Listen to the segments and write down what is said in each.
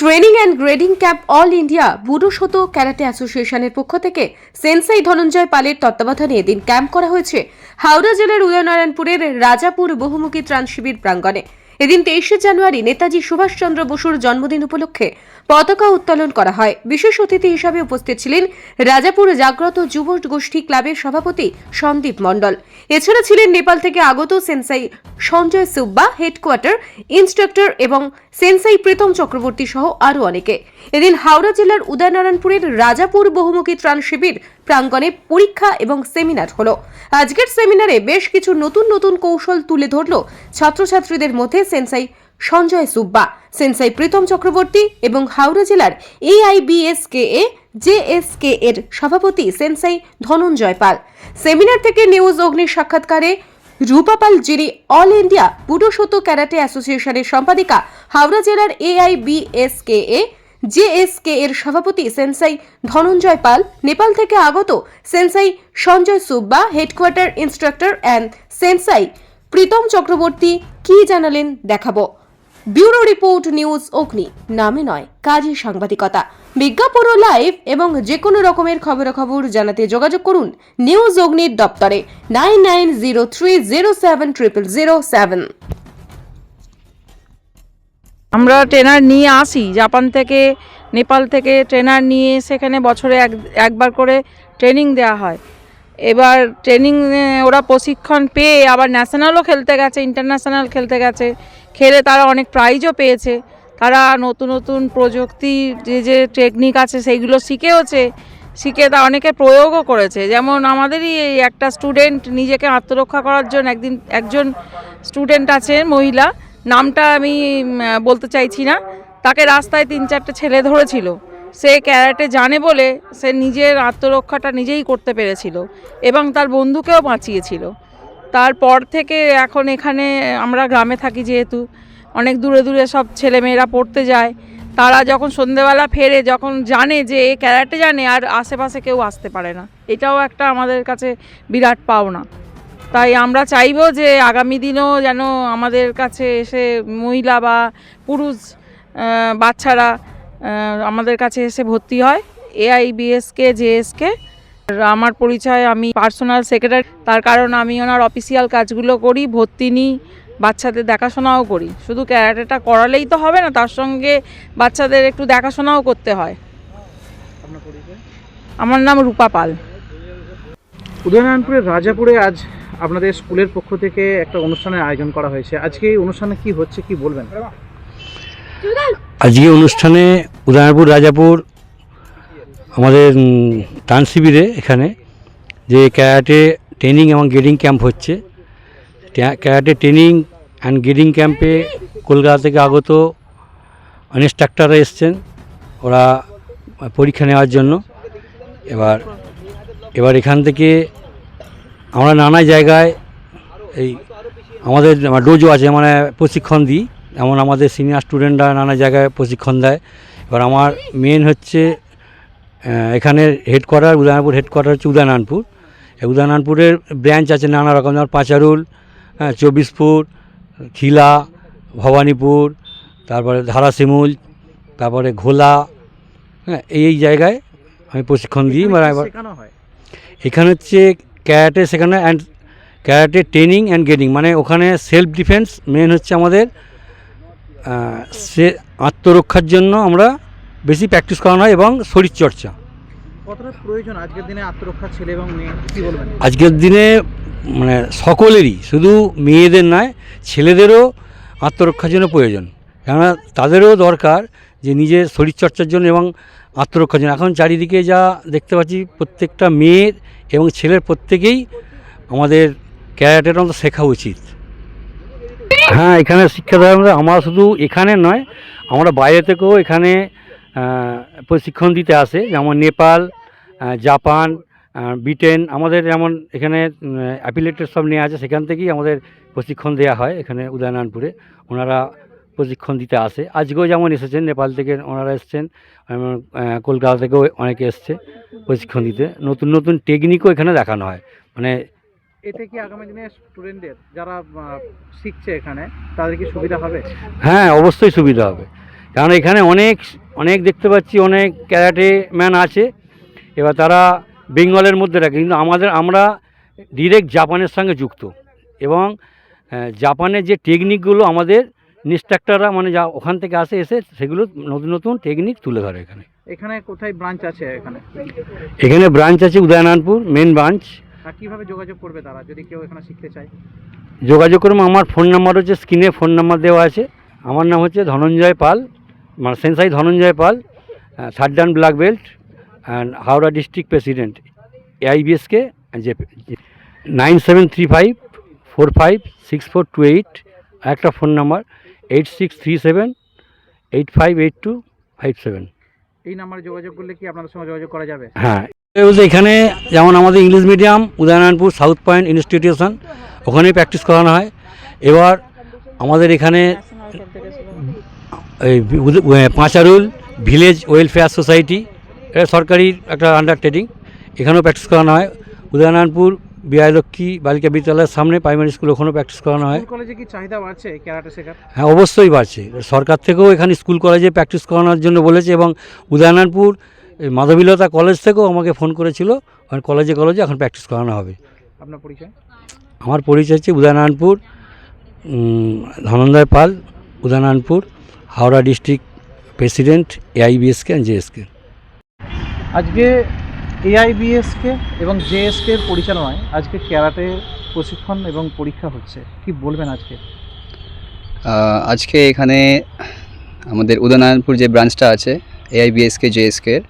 Training and grading camp all India budo বুডোশত karate অ্যাসোসিয়েশনের পক্ষ থেকে সেন্সাই ধনঞ্জয় পালের তত্ত্বাবধানে এদিন ক্যাম্প করা হয়েছে। হাওড়া জেলার উদয়নারায়ণপুরের রাজাপুর বহুমুখী ত্রাণ শিবির প্রাঙ্গণে। এদিন তেইশে জানুয়ারি নেতাজি সুভাষচন্দ্র বসুর জন্মদিন উপলক্ষে পতাকা উত্তোলন করা হয়। বিশেষ অতিথি হিসাবে উপস্থিত ছিলেন রাজাপুর জাগ্রত যুব গোষ্ঠী ক্লাবের সভাপতি সন্দীপ মণ্ডল। এছাড়া ছিলেন নেপাল থেকে আগত sensei Sanjay Subba, headquarter, instructor এবং সেন্সাই প্রীতম চক্রবর্তী সহ আরও অনেকে। এদিন হাওড়া জেলার উদয়নারায়ণপুরের রাজাপুর বহুমুখী ত্রাণ শিবির প্রাঙ্গণে পরীক্ষা এবং সেমিনার হলো। আজকের সেমিনারে বেশ কিছু নতুন নতুন কৌশল তুলে ধরল ছাত্রছাত্রীদের মধ্যে সেন্সাই সঞ্জয় সুব্বা, সেন্সাই প্রীতম চক্রবর্তী এবং হাওড়া জেলার এআইবিএসকে এ জেএসকে এর সভাপতি সেন্সাই ধনঞ্জয় পাল। সেমিনার থেকে নিউজ অগ্নির সাক্ষাৎকারে রূপাপাল যিনি অল ইন্ডিয়া বুডোশত ক্যারাটে অ্যাসোসিয়েশনের সম্পাদিকা, হাওড়া জেলার এআইবিএসকে এ জেএসকে এর সভাপতি সেন্সাই ধনঞ্জয় পাল, নেপাল থেকে আগত sensei Sanjay Subba, headquarter instructor and sensei Pritam Chakraborty কি জানালেন দেখাবো। ব্যুরো রিপোর্ট নিউজ অগ্নি, নামে নয়, কাজী সাংবাদিকতা। বিজ্ঞাপন ও লাইভ এবং যে কোনো রকমের খবরাখবর জানাতে যোগাযোগ করুন নিউজ অগ্নির দপ্তরে, nine nine zero three zero seven triple zero seven. আমরা ট্রেনার নিয়ে আসি, জাপান থেকে, নেপাল থেকে ট্রেনার নিয়ে সেখানে বছরে এক, একবার করে ট্রেনিং দেওয়া হয়। এবার ট্রেনিং ওরা প্রশিক্ষণ পেয়ে আবার ন্যাশনালও খেলতে গেছে, ইন্টারন্যাশনাল খেলতে গেছে। খেলে তারা অনেক প্রাইজও পেয়েছে। তারা নতুন নতুন প্রযুক্তি, যে যে টেকনিক আছে সেইগুলো শিখেওছে। শিখে তা অনেকে প্রয়োগও করেছে। যেমন আমাদেরই এই একটা স্টুডেন্ট নিজেকে আত্মরক্ষা করার জন্য একদিন, একজন স্টুডেন্ট আছে মহিলা। নামটা আমি বলতে চাইছি না। তাকে রাস্তায় তিন চারটে ছেলে ধরেছিল। সে ক্যারাটে জানে বলে সে নিজের আত্মরক্ষাটা নিজেই করতে পেরেছিল এবং তার বন্ধুকেও বাঁচিয়েছিল। তারপর থেকে এখন এখানে আমরা গ্রামে থাকি যেহেতু, অনেক দূরে দূরে সব ছেলেমেয়েরা পড়তে যায়। তারা যখন সন্ধেবেলা ফেরে, যখন জানে যে এ ক্যারাটে জানে, আর আশেপাশে কেউ আসতে পারে না। এটাও একটা আমাদের কাছে বিরাট পাওনা। তাই আমরা চাইব যে আগামী দিনেও যেন আমাদের কাছে এসে মহিলা বা পুরুষ বাচ্চারা আমাদের কাছে এসে ভর্তি হয়। এআইবিএসকে জেএসকে। আমার পরিচয় আমি পার্সোনাল সেক্রেটারি। তার কারণ আমি ওনার অফিসিয়াল কাজগুলো করি ভর্তি নিই বাচ্চাদের দেখাশোনাও করি। শুধু ক্যারাটেটা করালেই তো হবে না তার সঙ্গে বাচ্চাদের একটু দেখাশোনাও করতে হয়। আমার নাম রূপা পাল। উদয়নারায়ণপুরের রাজাপুরে আজ আপনাদের স্কুলের পক্ষ থেকে একটা অনুষ্ঠানের আয়োজন করা হয়েছে। আজকে এই অনুষ্ঠানে কি হচ্ছে, কি বলবেন? আজকে অনুষ্ঠানে উদয়নাপুর, রাজাপুর, আমাদের ত্রাণ শিবিরে এখানে যে ক্যারাটে ট্রেনিং এবং গেডিং ক্যাম্প হচ্ছে ক্যারাটে ট্রেনিং অ্যান্ড গেডিং ক্যাম্পে কলকাতা থেকে আগত ইনস্ট্রাক্টররা এসছেন, ওরা পরীক্ষা নেওয়ার জন্য। এবার এবার এখান থেকে আমরা নানা জায়গায় এই আমাদের ডোজো আছে মানে প্রশিক্ষণ দিই। যেমন আমাদের সিনিয়র স্টুডেন্টরা নানা জায়গায় প্রশিক্ষণ দেয়। এবার আমার মেন হচ্ছে আহ, এখানের হেডকোয়ার্টার উদয়নাপুর হেডকোয়ার্টার হচ্ছে উদয়নারায়ণপুর এই উদয়নারায়ণপুরের ব্রাঞ্চ আছে নানা রকম যেমন পাঁচারুল হ্যাঁ চব্বিশপুর খিলা ভবানীপুর তারপরে ধারাসিমুল তারপরে ঘোলা হ্যাঁ এই এই জায়গায় আমি প্রশিক্ষণ দিই। মানে এবার এখানে হচ্ছে ক্যারাটে সেখানে and karate training and grading মানে ওখানে সেলফ ডিফেন্স মেন হচ্ছে আমাদের সে আত্মরক্ষার জন্য আমরা বেশি প্র্যাকটিস করানো হয় এবং শরীরচর্চা প্রয়োজন আজকের দিনে আত্মরক্ষা ছেলে এবং মেয়ে কি বলবেন? আজকের দিনে মানে সকলেরই শুধু মেয়েদের নয় ছেলেদেরও আত্মরক্ষার জন্য প্রয়োজন। কেননা তাদেরও দরকার যে নিজের শরীরচর্চার জন্য এবং আত্মরক্ষার জন্য। এখন চারিদিকে যা দেখতে পাচ্ছি প্রত্যেকটা মেয়ের এবং ছেলের প্রত্যেকেই আমাদের ক্যারাটের মতো শেখা উচিত। হ্যাঁ এখানে শিক্ষাদান আমরা শুধু এখানে নয়, আমরা বাইরে থেকেও এখানে প্রশিক্ষণ দিতে আসে, যেমন নেপাল জাপান ব্রিটেন, আমাদের যেমন এখানে অ্যাপিলেটেড সব নিয়ে আছে, সেখান থেকেই আমাদের প্রশিক্ষণ দেওয়া হয়, এখানে উদয়নারায়ণপুরে ওনারা প্রশিক্ষণ দিতে আসে। আজকেও যেমন এসেছেন নেপাল থেকে ওনারা এসছেন কলকাতা থেকেও অনেকে এসছে প্রশিক্ষণ দিতে। নতুন নতুন টেকনিকও এখানে দেখানো হয়। মানে এতে কি আগামী দিনে স্টুডেন্টদের যারা শিখছে এখানে তাদের কি সুবিধা হবে? হ্যাঁ অবশ্যই সুবিধা হবে। কারণ এখানে অনেক অনেক দেখতে পাচ্ছি অনেক ক্যারাটে ম্যান আছে। এবার তারা বেঙ্গলের মধ্যে রাখে কিন্তু আমাদের আমরা ডিরেক্ট জাপানের সঙ্গে যুক্ত। এবং জাপানের যে টেকনিকগুলো আমাদের ইনস্ট্রাক্টররা মানে যা ওখান থেকে আসে এসে সেগুলো নতুন নতুন টেকনিক তুলে ধরে এখানে। এখানে কোথায় ব্রাঞ্চ আছে এখানে? এখানে ব্রাঞ্চ আছে উদয়নারায়ণপুর মেন ব্রাঞ্চ আর কীভাবে যোগাযোগ করবে তারা যদি কেউ এখানে শিখতে চায়? যোগাযোগ করব আমার ফোন নাম্বার হচ্ছে স্ক্রিনে ফোন নাম্বার দেওয়া আছে। আমার নাম হচ্ছে ধনঞ্জয় পাল মানে sensei Dhananjay Pal third dan black belt and Howrah district president AIBSK যে nine seven three five four five six four two eight একটা phone number eight six three seven eight five eight two five seven এই নাম্বারে যোগাযোগ করলে কি আপনাদের সঙ্গে যোগাযোগ করা যাবে? হ্যাঁ। বলতে এখানে যেমন আমাদের English medium Udaynarayanpur south point institution ওখানেই প্র্যাকটিস করানো হয়। এবার আমাদের এখানে এই পাঁচারুল ভিলেজ ওয়েলফেয়ার সোসাইটি এটা সরকারি একটা আন্ডারটেকিং এখানেও প্র্যাকটিস করানো হয়। উদয়নারায়ণপুর বিআইলক্ষ্মী বালিকা বিদ্যালয়ের সামনে প্রাইমারি স্কুল ওখানেও প্র্যাকটিস করানো হয়। কলেজে কি চাহিদা বাড়ছে? ক্যারাটে শেখার? হ্যাঁ অবশ্যই বাড়ছে। সরকার থেকেও এখানে স্কুল কলেজে প্র্যাকটিস করানোর জন্য বলেছে এবং উদয়নারায়ণপুর এই মাধবীলতা কলেজ থেকেও আমাকে ফোন করেছিল। ওখানে কলেজে কলেজে এখন প্র্যাকটিস করানো হবে। আপনার পরিচয়? আমার পরিচয় হচ্ছে Udaynarayanpur Dhananjay Pal Udaynarayanpur Howrah district president AIBSK and JSK আজকে এআইবিএসকে এবং জেএসকে এর পরিচালনায় আজকে ক্যারাটে প্রশিক্ষণ এবং পরীক্ষা হচ্ছে। কি বলবেন আজকে? আজকে এখানে আমাদের উদয়নারায়ণপুর যে ব্রাঞ্চটা আছে, এআইবিএসকে জেএসকের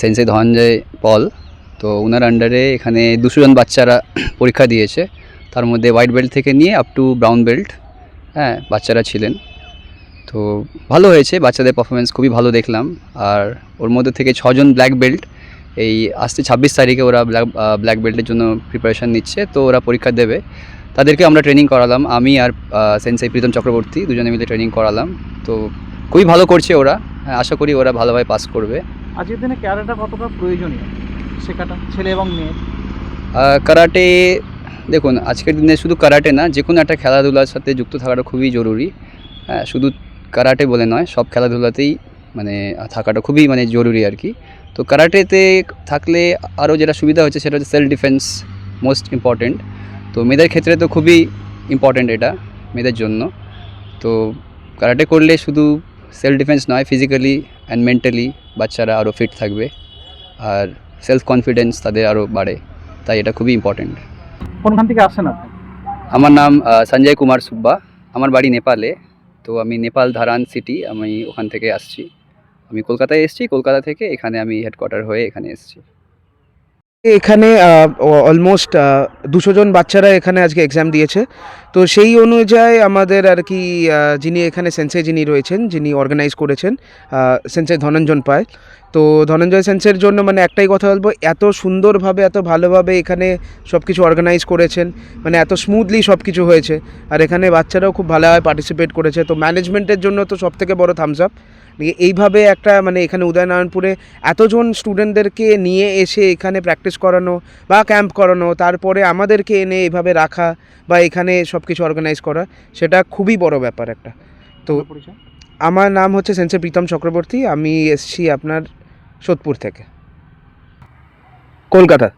সেন্সে ধনঞ্জয় পল, তো ওনার আন্ডারে এখানে দুশো জন বাচ্চারা পরীক্ষা দিয়েছে। তার মধ্যে হোয়াইট বেল্ট থেকে নিয়ে আপ টু ব্রাউন বেল্ট হ্যাঁ বাচ্চারা ছিলেন। তো ভালো হয়েছে, বাচ্চাদের পারফরমেন্স খুবই ভালো দেখলাম। আর ওর মধ্যে থেকে ছজন ব্ল্যাক বেল্ট এই আসছে ছাব্বিশ তারিখে ওরা ব্ল্যাক ব্ল্যাক বেল্টের জন্য প্রিপারেশান নিচ্ছে তো ওরা পরীক্ষা দেবে। তাদেরকে আমরা ট্রেনিং করালাম। আমি আর সেন্সাই প্রীতম চক্রবর্তী দুজনে মিলে ট্রেনিং করালাম। তো খুবই ভালো করছে ওরা। হ্যাঁ, আশা করি ওরা ভালোভাবে পাস করবে। আজকের দিনে ক্যারাটা কতটা প্রয়োজনীয়? শেখাটা ছেলে এবং মেয়ে? কারাটে দেখুন আজকের দিনে শুধু কারাটে না যে কোনো একটা খেলাধুলার সাথে যুক্ত থাকাটা খুবই জরুরি। হ্যাঁ শুধু কারাটে বলে নয় সব খেলাধুলাতেই মানে থাকাটা খুবই মানে জরুরি আর কি। তো কারাটেতে থাকলে আরও যেটা সুবিধা হচ্ছে সেটা হচ্ছে সেলফ ডিফেন্স মোস্ট ইম্পর্টেন্ট তো মেয়েদের ক্ষেত্রে তো খুবই ইম্পর্টেন্ট এটা মেয়েদের জন্য। তো কারাটে করলে শুধু সেলফ ডিফেন্স নয় ফিজিক্যালি অ্যান্ড মেন্টালি বাচ্চারা আরও ফিট থাকবে আর সেলফ কনফিডেন্স তাদের আরও বাড়ে। তাই এটা খুবই ইম্পর্টেন্ট কোনখান থেকে আসছেন আপনি? আমার নাম সঞ্জয় কুমার সুব্বা। আমার বাড়ি নেপালে। তো আমি নেপাল ধারান সিটি আমি ওখান থেকে আসছি। আমি কলকাতায় এসেছি, কলকাতা থেকে এখানে আমি হেডকোয়ার্টার হয়ে এখানে এসেছি। এখানে অলমোস্ট দুশো জন বাচ্চারা এখানে আজকে এক্সাম দিয়েছে। তো সেই অনুযায়ী আমাদের আর কি যিনি এখানে সেন্সে যিনি রয়েছেন, যিনি অর্গানাইজ করেছেন সেন্সে ধনঞ্জন পায় তো ধনঞ্জয় সেন্সের জন্য মানে একটাই কথা বলব, এত সুন্দরভাবে, এত ভালোভাবে এখানে সব কিছু অর্গানাইজ করেছেন মানে এত স্মুথলি সব কিছু হয়েছে। আর এখানে বাচ্চারাও খুব ভালোভাবে পার্টিসিপেট করেছে। তো ম্যানেজমেন্টের জন্য তো সব থেকে বড় থামস আপ এইভাবে একটা মানে এখানে উদয়নারায়ণপুরে এতজন স্টুডেন্টদেরকে নিয়ে এসে এখানে প্র্যাকটিস করানো বা ক্যাম্প করানো তারপরে আমাদেরকে এনে এভাবে রাখা বা এখানে সব কিছু অর্গানাইজ করা সেটা খুবই বড় ব্যাপার একটা। তো আমার নাম হচ্ছে সেন্সে প্রীতম চক্রবর্তী আমি এসছি আপনার সোদপুর থেকে। Kolkata.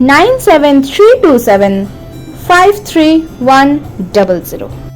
97327